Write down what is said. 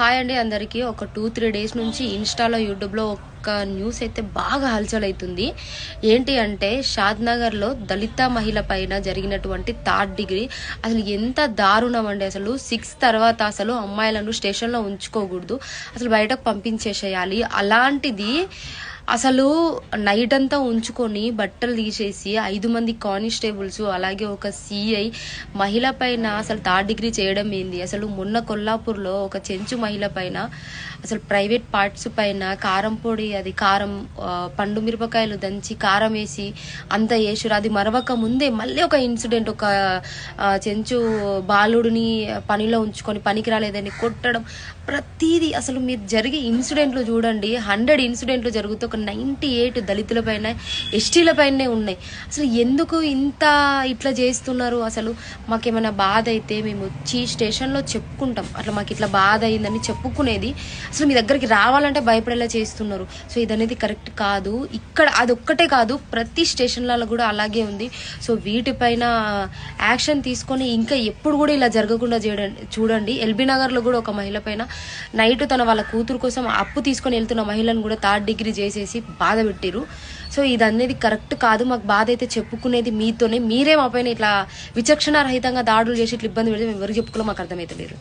Hi అండి అందరికీ. ఒక టూ త్రీ డేస్ నుంచి ఇన్స్టాలో యూట్యూబ్లో ఒక న్యూస్ అయితే బాగా హల్చల్ అవుతుంది ఏంటి అంటే షాద్ నగర్లో దళిత మహిళ పైన జరిగినటువంటి థర్డ్ డిగ్రీ అసలు ఎంత దారుణం అండి. అసలు సిక్స్ తర్వాత అసలు అమ్మాయిలను స్టేషన్లో ఉంచుకోకూడదు. అసలు బయటకు పంపించేసేయాలి. అలాంటిది అసలు నైట్ అంతా ఉంచుకొని బట్టలు తీసేసి ఐదు మంది కానిస్టేబుల్స్ అలాగే ఒక సిఐ మహిళ పైన అసలు థర్డ్ డిగ్రీ చేయడం ఏంది? అసలు మొన్న కొల్లాపూర్లో ఒక చెంచు మహిళ పైన అసలు ప్రైవేట్ పార్ట్స్ పైన కారం పొడి అది కారం పండు మిరపకాయలు దంచి కారం వేసి అంత వేసారు అది మరవక ముందే మళ్ళీ ఒక ఇన్సిడెంట్ ఒక చెంచు బాలుడిని పనిలో ఉంచుకొని పనికి రాలేదని కొట్టడం. ప్రతిదీ అసలు మీరు జరిగే ఇన్సిడెంట్లు చూడండి హండ్రెడ్ ఇన్సిడెంట్లు జరుగుతూ ఒక నైంటీ ఎయిట్ దళితుల పైన ఎస్టీల ఉన్నాయి. అసలు ఎందుకు ఇంత ఇట్లా చేస్తున్నారు? అసలు మాకేమైనా బాధ అయితే మేము వచ్చి స్టేషన్లో చెప్పుకుంటాం. అట్లా మాకు ఇట్లా బాధ అయిందని చెప్పుకునేది అసలు మీ దగ్గరికి రావాలంటే భయపడేలా చేస్తున్నారు. సో ఇది అనేది కరెక్ట్ కాదు. ఇక్కడ అది ఒక్కటే కాదు ప్రతి స్టేషన్లలో కూడా అలాగే ఉంది. సో వీటిపైన యాక్షన్ తీసుకొని ఇంకా ఎప్పుడు కూడా ఇలా జరగకుండా చేయడండి చూడండి. ఎల్బీ నగర్లో కూడా ఒక మహిళ పైన నైట్ తన వాళ్ళ కూతురు కోసం అప్పు తీసుకొని వెళ్తున్న మహిళను కూడా థర్డ్ డిగ్రీ చేసేసి బాధ పెట్టిరు సో ఇది అనేది కరెక్ట్ కాదు. మాకు బాధ అయితే చెప్పుకునేది మీతోనే. మీరే మా పైన ఇట్లా విచక్షణ రహితంగా దాడులు చేసి ఇట్లా ఇబ్బంది పెడితే మేము ఎవరు చెప్పుకోలో మాకు అర్థమైతే లేదు